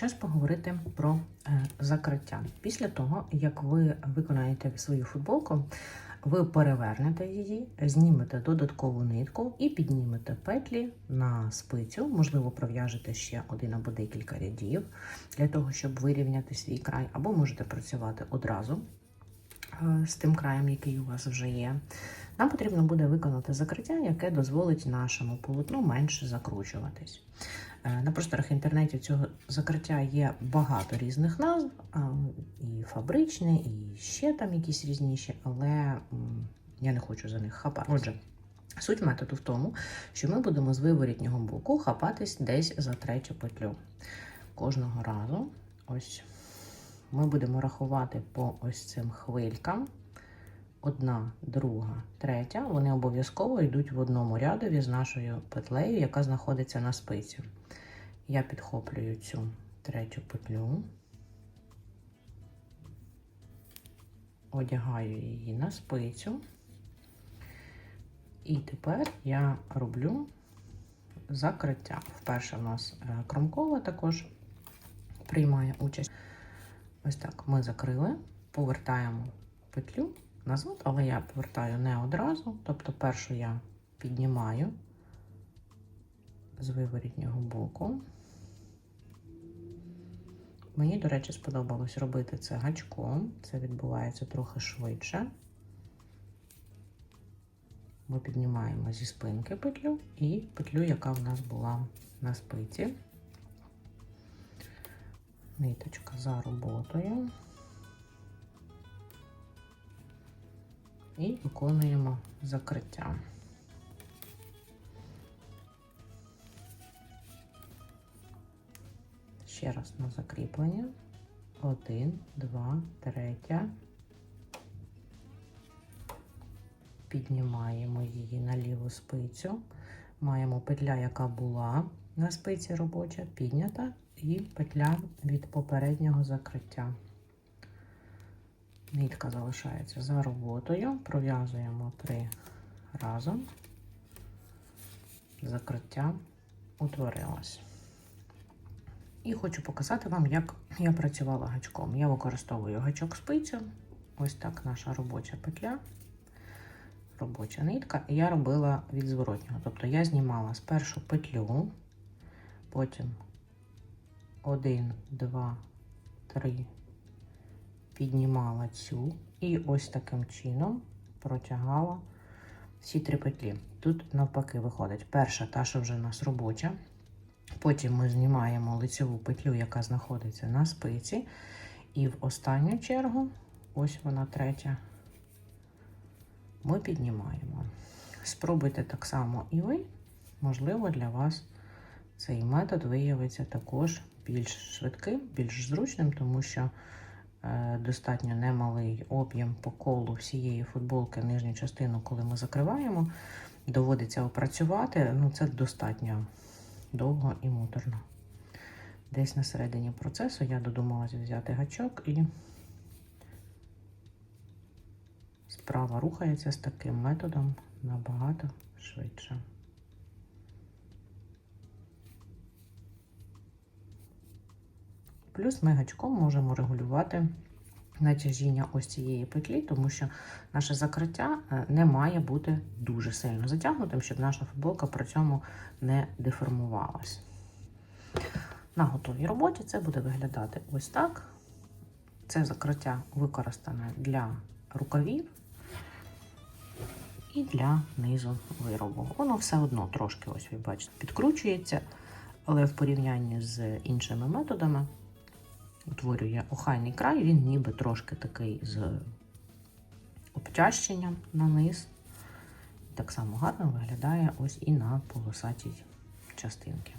час поговорити про е, закриття. Після того, як ви виконаєте свою футболку, ви перевернете її, знімете додаткову нитку і піднімете петлі на спицю. Можливо, пров'яжете ще один або декілька рядів для того, щоб вирівняти свій край, або можете працювати одразу е, з тим краєм, який у вас вже є. Нам потрібно буде виконати закриття, яке дозволить нашому полотну менше закручуватись. Е, На просторах інтернету цього закриття є багато різних назв, і фабричне, і ще там якісь різніші, але я не хочу за них хапати. Отже, суть методу в тому, що ми будемо з виворітнього боку хапатись десь за третю петлю. Кожного разу ось ми будемо рахувати по ось цим хвилькам. Одна, друга, третя. Вони обов'язково йдуть в одному рядові з нашою петлею, яка знаходиться на спиці. Я підхоплюю цю третю петлю, одягаю її на спицю. І тепер я роблю закриття. Вперше в нас е, кромкова також приймає участь. Ось так ми закрили, повертаємо петлю назад, але я повертаю не одразу. Тобто, першу я піднімаю з виворітнього боку. Мені, до речі, сподобалось робити це гачком. Це відбувається трохи швидше. Ми піднімаємо зі спинки петлю і петлю, яка в нас була на спиці. Ниточка за роботою. І виконуємо закриття. Ще раз на закріплення. Один, два, третя. Піднімаємо її на ліву спицю. Маємо петля, яка була на спиці робоча, піднята, і петля від попереднього закриття. Нитка залишається за роботою. Пров'язуємо три разом. Закриття утворилось. І хочу показати вам, як я працювала гачком. Я використовую гачок спицю. Ось так наша робоча петля, робоча нитка. І я робила від зворотнього. Тобто я знімала спершу петлю, потім 1, 2, 3, піднімала цю і ось таким чином протягала всі три петлі. Тут навпаки виходить. Перша та, що вже у нас робоча. Потім ми знімаємо лицеву петлю, яка знаходиться на спиці. І в останню чергу, ось вона третя, ми піднімаємо. Спробуйте так само і ви. Можливо, для вас цей метод виявиться також більш швидким, більш зручним, тому що достатньо немалий об'єм по колу всієї футболки, нижню частину, коли ми закриваємо, доводиться опрацювати. Ну, це достатньо довго і муторно. Десь на середині процесу я додумалася взяти гачок і справа рухається з таким методом набагато швидше. Плюс ми гачком можемо регулювати натяжіння ось цієї петлі, тому що наше закриття е, не має бути дуже сильно затягнутим, щоб наша футболка при цьому не деформувалась. На готовій роботі це буде виглядати ось так. Це закриття використане для рукавів і для низу виробу. Воно все одно трошки, ось ви бачите, підкручується, але в порівнянні з іншими методами утворює охайний край, він ніби трошки такий з обтяжченням на низ. Так само гарно виглядає ось і на полосатій частинці.